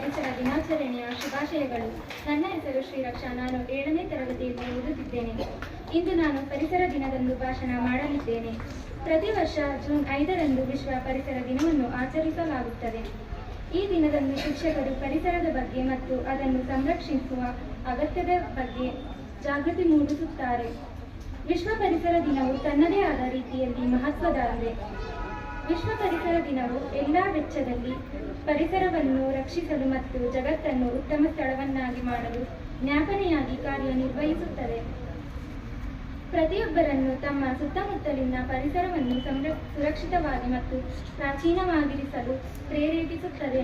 ಪರಿಸರ ದಿನಾಚರಣೆಯ ಶುಭಾಶಯಗಳು. ನನ್ನ ಹೆಸರು ಶ್ರೀರಕ್ಷಾ. ನಾನು ಏಳನೇ ತರಗತಿಯಲ್ಲಿ ಓದುತ್ತಿದ್ದೇನೆ. ಇಂದು ನಾನು ಪರಿಸರ ದಿನದಂದು ಭಾಷಣ ಮಾಡಲಿದ್ದೇನೆ. ಪ್ರತಿ ವರ್ಷ ಜೂನ್ ಐದರಂದು ವಿಶ್ವ ಪರಿಸರ ದಿನವನ್ನು ಆಚರಿಸಲಾಗುತ್ತದೆ. ಈ ದಿನದಂದು ಶಿಕ್ಷಕರು ಪರಿಸರದ ಬಗ್ಗೆ ಮತ್ತು ಅದನ್ನು ಸಂರಕ್ಷಿಸುವ ಅಗತ್ಯದ ಬಗ್ಗೆ ಜಾಗೃತಿ ಮೂಡಿಸುತ್ತಾರೆ. ವಿಶ್ವ ಪರಿಸರ ದಿನವು ತನ್ನದೇ ಆದ ರೀತಿಯಲ್ಲಿ ಮಹತ್ವದಾಗಿದೆ. ವಿಶ್ವ ಪರಿಸರ ದಿನವು ಎಲ್ಲ ವೆಚ್ಚದಲ್ಲಿ ಪರಿಸರವನ್ನು ರಕ್ಷಿಸಲು ಮತ್ತು ಜಗತ್ತನ್ನು ಉತ್ತಮ ಸ್ಥಳವನ್ನಾಗಿ ಮಾಡಲು ಜ್ಞಾಪನೆಯಾಗಿ ಕಾರ್ಯನಿರ್ವಹಿಸುತ್ತದೆ ಪ್ರತಿಯೊಬ್ಬರನ್ನು ತಮ್ಮ ಸುತ್ತಮುತ್ತಲಿನ ಪರಿಸರವನ್ನು ಸಂರ, ಸುರಕ್ಷಿತವಾಗಿ ಮತ್ತು ಪ್ರಾಚೀನವಾಗಿರಿಸಲು ಪ್ರೇರೇಪಿಸುತ್ತದೆ.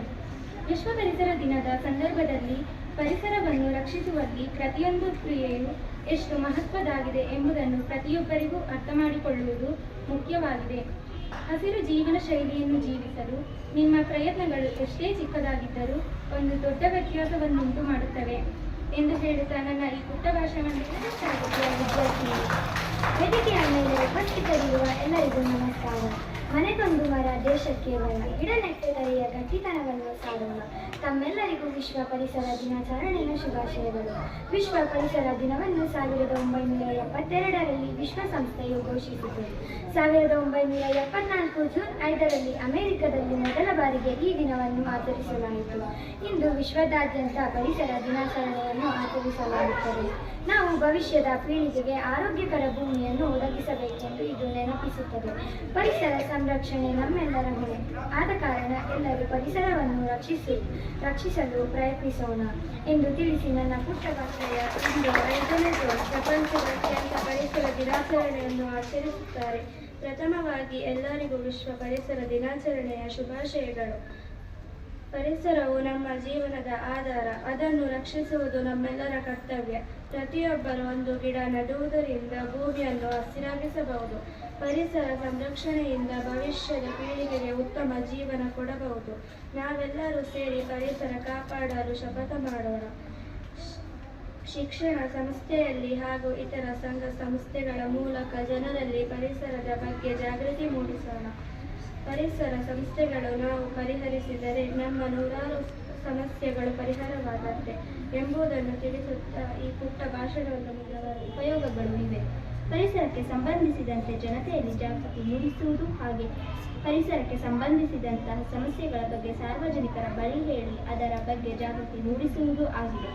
ವಿಶ್ವ ಪರಿಸರ ದಿನದ ಸಂದರ್ಭದಲ್ಲಿ ಪರಿಸರವನ್ನು ರಕ್ಷಿಸುವಲ್ಲಿ ಪ್ರತಿಯೊಂದು ಕ್ರಿಯೆಯು ಎಷ್ಟು ಮಹತ್ವದಾಗಿದೆ ಎಂಬುದನ್ನು ಪ್ರತಿಯೊಬ್ಬರಿಗೂ ಅರ್ಥ ಮಾಡಿಕೊಳ್ಳುವುದು ಮುಖ್ಯವಾಗಿದೆ. ಹಸಿರು ಜೀವನ ಶೈಲಿಯನ್ನು ಜೀವಿಸಲು ನಿಮ್ಮ ಪ್ರಯತ್ನಗಳು ಎಷ್ಟೇ ಚಿಕ್ಕದಾಗಿದ್ದರೂ ಒಂದು ದೊಡ್ಡ ವ್ಯತ್ಯಾಸವನ್ನುಂಟು ಮಾಡುತ್ತವೆ ಎಂದು ಹೇಳುತ್ತಾ ನನ್ನ ಈ ಪುಟ್ಟ ಭಾಷಣವನ್ನು ವಿದ್ಯಾರ್ಥಿಗಳು ವೇದಿಕೆಯ ಮೇಲೆ ಉಪಸ್ಥಿತರಿರುವ ಎಲ್ಲರಿಗೂ ನಮಸ್ಕಾರ. ಮನೆಗೊಂದು ಮರ ದೇಶಕ್ಕೆ ಬರ ಗಿಡ ನೆಟ್ಟೆದರೆಯ ಗಟ್ಟಿತನವನ್ನು ಸಾರೋಣ ತಮ್ಮೆಲ್ಲರಿಗೂ ವಿಶ್ವ ಪರಿಸರ ದಿನಾಚರಣೆಯ ಶುಭಾಶಯಗಳು. ವಿಶ್ವ ಪರಿಸರ ದಿನವನ್ನು ಸಾವಿರದ ಒಂಬೈನೂರ ಎಪ್ಪತ್ತೆರಡರಲ್ಲಿ ವಿಶ್ವಸಂಸ್ಥೆಯು ಘೋಷಿಸಿತು. ಸಾವಿರದ ಒಂಬೈನೂರ ಎಪ್ಪತ್ನಾಲ್ಕು ಜೂನ್ ಐದರಲ್ಲಿ ಅಮೆರಿಕದಲ್ಲಿ ಮೊದಲ ಬಾರಿಗೆ ಈ ದಿನವನ್ನು ಆಚರಿಸಲಾಯಿತು. ಇಂದು ವಿಶ್ವದಾದ್ಯಂತ ಪರಿಸರ ದಿನಾಚರಣೆಯನ್ನು ಆಚರಿಸಲಾಗುತ್ತದೆ. ನಾವು ಭವಿಷ್ಯದ ಪೀಳಿಗೆಗೆ ಆರೋಗ್ಯಕರ ಭೂಮಿಯನ್ನು ಒದಗಿಸಬೇಕೆಂದು ಇದು ನೆನಪಿಸುತ್ತದೆ ಪರಿಸರ ಸಂರಕ್ಷಣೆ ನಮ್ಮೆಲ್ಲರ ಹೊಣೆ. ಆದ ಕಾರಣ ಎಲ್ಲರೂ ಪರಿಸರವನ್ನು ರಕ್ಷಿಸಿ, ರಕ್ಷಿಸಲು ಪ್ರಯತ್ನಿಸೋಣ ಎಂದು ತಿಳಿಸಿ ನನ್ನ ಪುಟ್ಟ ಭಾಷೆಯ ಪ್ರಪಂಚದಾದ್ಯಂತ ಪರಿಸರ ದಿನಾಚರಣೆಯನ್ನು ಆಚರಿಸುತ್ತಾರೆ. ಪ್ರಥಮವಾಗಿ ಎಲ್ಲರಿಗೂ ವಿಶ್ವ ಪರಿಸರ ದಿನಾಚರಣೆಯ ಶುಭಾಶಯಗಳು. ಪರಿಸರವು ನಮ್ಮ ಜೀವನದ ಆಧಾರ. ಅದನ್ನು ರಕ್ಷಿಸುವುದು ನಮ್ಮೆಲ್ಲರ ಕರ್ತವ್ಯ. ಪ್ರತಿಯೊಬ್ಬರು ಒಂದು ಗಿಡ ನೆಡುವುದರಿಂದ ಭೂಮಿಯನ್ನು ಹಸಿರಾಗಿಸಬಹುದು. ಪರಿಸರ ಸಂರಕ್ಷಣೆಯಿಂದ ಭವಿಷ್ಯದ ಪೀಳಿಗೆಗೆ ಉತ್ತಮ ಜೀವನ ಕೊಡಬಹುದು. ನಾವೆಲ್ಲರೂ ಸೇರಿ ಪರಿಸರ ಕಾಪಾಡಲು ಶಪಥ ಮಾಡೋಣ. ಶಿಕ್ಷಣ ಸಂಸ್ಥೆಯಲ್ಲಿ ಹಾಗೂ ಇತರ ಸಂಘ ಸಂಸ್ಥೆಗಳ ಮೂಲಕ ಜನರಲ್ಲಿ ಪರಿಸರದ ಬಗ್ಗೆ ಜಾಗೃತಿ ಮೂಡಿಸೋಣ. ಪರಿಸರ ಸಂಸ್ಥೆಗಳು ನಾವು ಪರಿಹರಿಸಿದರೆ ನಮ್ಮ ನೂರಾರು ಸಮಸ್ಯೆಗಳು ಪರಿಹಾರವಾದಂತೆ ಎಂಬುದನ್ನು ತಿಳಿಸುತ್ತಾ ಈ ಪುಟ್ಟ ಭಾಷಣವನ್ನು ಉಪಯೋಗಗಳು ಇವೆ ಪರಿಸರಕ್ಕೆ ಸಂಬಂಧಿಸಿದಂತೆ ಜನತೆಯಲ್ಲಿ ಜಾಗೃತಿ ಮೂಡಿಸುವುದು ಹಾಗೆ ಪರಿಸರಕ್ಕೆ ಸಂಬಂಧಿಸಿದಂತಹ ಸಮಸ್ಯೆಗಳ ಬಗ್ಗೆ ಸಾರ್ವಜನಿಕರ ಬಳಿ ಹೇಳಿ ಅದರ ಬಗ್ಗೆ ಜಾಗೃತಿ ಮೂಡಿಸುವುದು ಆಗಿದೆ.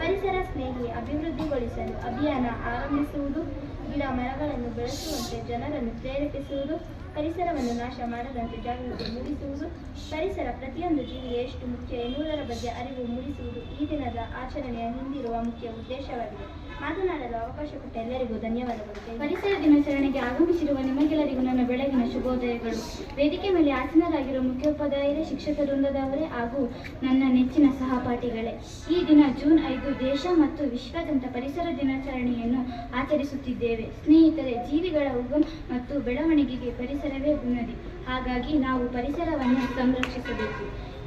ಪರಿಸರ ಸ್ನೇಹಿ ಅಭಿವೃದ್ಧಿಗೊಳಿಸಲು ಅಭಿಯಾನ ಆರಂಭಿಸುವುದು, ಗಿಡ ಮರಗಳನ್ನು ಬೆಳೆಸುವಂತೆ ಜನರನ್ನು ಪ್ರೇರೇಪಿಸುವುದು ಪರಿಸರವನ್ನು ನಾಶ ಮಾಡದಂತೆ ಜಾಗೃತಿ ಮೂಡಿಸುವುದು, ಪರಿಸರ ಪ್ರತಿಯೊಂದು ಜೀವಿಗೆ ಎಷ್ಟು ಮುಖ್ಯ ಎನ್ನುವುದರ ಬಗ್ಗೆ ಅರಿವು ಮೂಡಿಸುವುದು ಈ ದಿನದ ಆಚರಣೆಯ ಹಿಂದಿರುವ ಮುಖ್ಯ ಉದ್ದೇಶವಾಗಿದೆ. ಮಾತನಾಡಲು ಅವಕಾಶ ಕೊಟ್ಟ ಎಲ್ಲರಿಗೂ ಧನ್ಯವಾದಗಳು. ಪರಿಸರ ದಿನಾಚರಣೆಗೆ ಆಗಮಿಸಿರುವ ನಿಮಗೆಲ್ಲರಿಗೂ ನನ್ನ ಬೆಳಗಿನ ಶುಭೋದಯಗಳು. ವೇದಿಕೆ ಮೇಲೆ ಆಸೀನರಾಗಿರುವ ಮುಖ್ಯೋಪಾಧ್ಯಾಯರೇ, ಶಿಕ್ಷಕ ವೃಂದದವರೇ ಹಾಗೂ ನನ್ನ ನೆಚ್ಚಿನ ಸಹಪಾಠಿಗಳೇ, ಈ ದಿನ ಜೂನ್ ಐದು ದೇಶ ಮತ್ತು ವಿಶ್ವದಂತ ಪರಿಸರ ದಿನಾಚರಣೆಯನ್ನು ಆಚರಿಸುತ್ತಿದ್ದೇವೆ. ಸ್ನೇಹಿತರೆ, ಜೀವಿಗಳ ಉಗಮ ಮತ್ತು ಬೆಳವಣಿಗೆಗೆ ಪರಿಸರವೇ ಉನ್ನದಿ ಹಾಗಾಗಿ ನಾವು ಪರಿಸರವನ್ನು ಸಂರಕ್ಷಿಸಬೇಕು.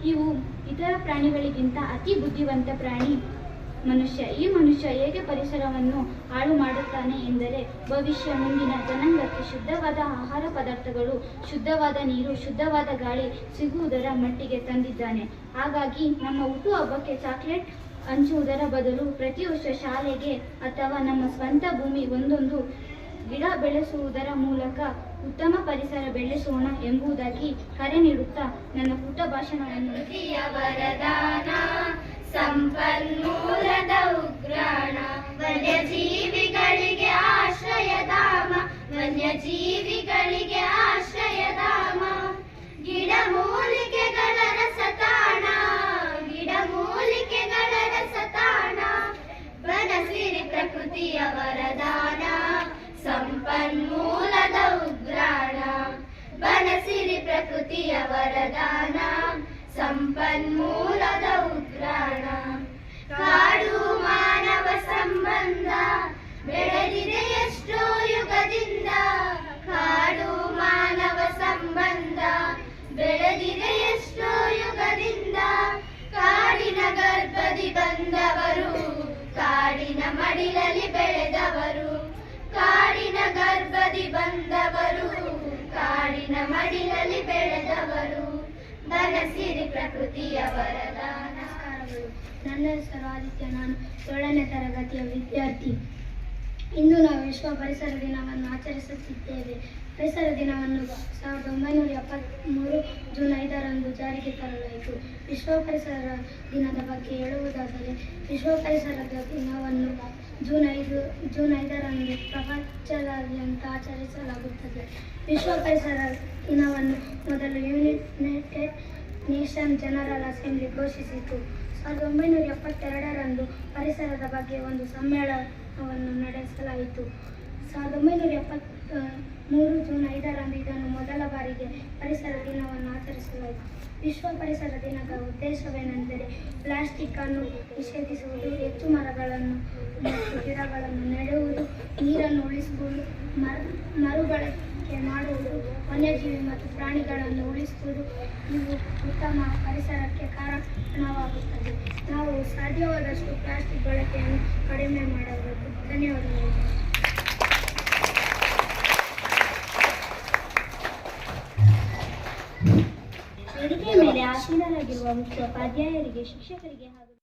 ಇವು ಇತರ ಪ್ರಾಣಿಗಳಿಗಿಂತ ಅತಿ ಬುದ್ಧಿವಂತ ಪ್ರಾಣಿ ಮನುಷ್ಯ, ಈ ಮನುಷ್ಯ ಹೇಗೆ ಪರಿಸರವನ್ನು ಹಾಳು ಮಾಡುತ್ತಾನೆ ಎಂದರೆ ಭವಿಷ್ಯ, ಮುಂದಿನ ಜನಾಂಗಕ್ಕೆ ಶುದ್ಧವಾದ ಆಹಾರ ಪದಾರ್ಥಗಳು, ಶುದ್ಧವಾದ ನೀರು, ಶುದ್ಧವಾದ ಗಾಳಿ ಸಿಗುವುದರ ಮಟ್ಟಿಗೆ ತಂದಿದ್ದಾನೆ. ಹಾಗಾಗಿ ನಮ್ಮ ಹುಟ್ಟುಹಬ್ಬಕ್ಕೆ ಚಾಕ್ಲೇಟ್ ಹಂಚುವುದರ ಬದಲು ಪ್ರತಿ ವರ್ಷ ಶಾಲೆಗೆ ಅಥವಾ ನಮ್ಮ ಸ್ವಂತ ಭೂಮಿ ಒಂದೊಂದು ಗಿಡ ಬೆಳೆಸುವುದರ ಮೂಲಕ ಉತ್ತಮ ಪರಿಸರ ಬೆಳೆಸೋಣ ಎಂಬುದಾಗಿ ಕರೆ ನೀಡುತ್ತಾ ನನ್ನ ಪುಟ್ಟ ಭಾಷಣವನ್ನು ಸಂಪನ್ಮೂಲದ ಉಗ್ರಾಣ. ವನ್ಯಜೀವಿಗಳಿಗೆ ಆಶ್ರಯಧಾಮ ವನ್ಯಜೀವಿಗಳಿಗೆ ಆಶ್ರಯಧಾಮ ಗಿಡಮೂಲಿಕೆಗಳ ರಸತಾಣ. ಗಿಡಮೂಲಿಕೆಗಳ ರಸತಾಣ. ಬನಸಿರಿ ಪ್ರಕೃತಿಯ ವರದಾನ. ಸಂಪನ್ಮೂಲದ ಉಗ್ರಾಣ. ಬನಸಿರಿ ಪ್ರಕೃತಿಯ ವರದಾನ. ಸಂಪನ್ಮೂಲದ ಬೆಳೆದಿದೆ ಎಷ್ಟೋ ಯುಗದಿಂದ, ಕಾಡು ಮಾನವ ಸಂಬಂಧ. ಬೆಳೆದಿದೆ ಎಷ್ಟೋ ಯುಗದಿಂದ, ಕಾಡಿನ ಗರ್ಭದಿ ಬಂದವರು, ಕಾಡಿನ ಮಡಿಲಲ್ಲಿ ಬೆಳೆದವರು. ಕಾಡಿನ ಗರ್ಭದಿ ಬಂದವರು, ಕಾಡಿನ ಮಡಿಲಲ್ಲಿ ಬೆಳೆದವರು. ಬನಸಿರಿ ಪ್ರಕೃತಿಯ ವರದಾನ. ನನ್ನ ಹೆಸರು ಆದಿತ್ಯ, ನಾನು ಏಳನೇ ತರಗತಿಯ ವಿದ್ಯಾರ್ಥಿ. ಇಂದು ನಾವು ವಿಶ್ವ ಪರಿಸರ ದಿನವನ್ನು ಆಚರಿಸುತ್ತಿದ್ದೇವೆ. ಪರಿಸರ ದಿನವನ್ನು ಸಾವಿರದ ಒಂಬೈನೂರ ಎಪ್ಪತ್ತ್ಮೂರು ಜೂನ್ ಐದರಂದು ಜಾರಿಗೆ ತರಲಾಯಿತು. ವಿಶ್ವ ಪರಿಸರ ದಿನದ ಬಗ್ಗೆ ಹೇಳುವುದಾದರೆ, ವಿಶ್ವ ಪರಿಸರ ದಿನವನ್ನು ಜೂನ್ ಐದು, ಜೂನ್ ಐದರಂದು ಪ್ರಪಂಚದಾದ್ಯಂತ ಆಚರಿಸಲಾಗುತ್ತದೆ. ವಿಶ್ವ ಪರಿಸರ ದಿನವನ್ನು ಮೊದಲು ಯುನೈಟೆಡ್ ನೇಷನ್ ಜನರಲ್ ಅಸೆಂಬ್ಲಿ ಘೋಷಿಸಿತು. ಸಾವಿರದ ಒಂಬೈನೂರ ಎಪ್ಪತ್ತೆರಡರಂದು ಪರಿಸರದ ಬಗ್ಗೆ ಒಂದು ಸಮ್ಮೇಳನವನ್ನು ನಡೆಸಲಾಯಿತು. ಸಾವಿರದ ಒಂಬೈನೂರ ಎಪ್ಪತ್ತ ಮೂರು ಜೂನ್ ಐದರಂದು ಇದನ್ನು ಮೊದಲ ಬಾರಿಗೆ ಪರಿಸರ ದಿನವನ್ನು ಆಚರಿಸಲಾಯಿತು. ವಿಶ್ವ ಪರಿಸರ ದಿನದ ಉದ್ದೇಶವೇನೆಂದರೆ ಪ್ಲಾಸ್ಟಿಕ್ ಅನ್ನು ನಿಷೇಧಿಸುವುದು, ಹೆಚ್ಚು ಮರಗಳನ್ನು ಮತ್ತು ಗಿಡಗಳನ್ನು ನೆಡುವುದು, ನೀರನ್ನು ಉಳಿಸುವುದು, ಮರ ಮರುಬಳಕೆ ಮಾಡುವುದು ವನ್ಯಜೀವಿ ಮತ್ತು ಪ್ರಾಣಿಗಳನ್ನು ಉಳಿಸುವುದು ಇವು ಉತ್ತಮ ಪರಿಸರಕ್ಕೆ ಕಾರಣವಾಗುತ್ತದೆ. ನಾವು ಸಾಧ್ಯವಾದಷ್ಟು ಪ್ಲಾಸ್ಟಿಕ್ ಬಳಕೆಯನ್ನು ಕಡಿಮೆ ಮಾಡಬೇಕು. ಧನ್ಯವಾದಗಳು. ವೇದಿಕೆಯ ಮೇಲೆ ಆಸೀನರಾಗಿರುವ ಮುಖ್ಯೋಪಾಧ್ಯಾಯರಿಗೆ ಶಿಕ್ಷಕರಿಗೆ ಹಾಗೂ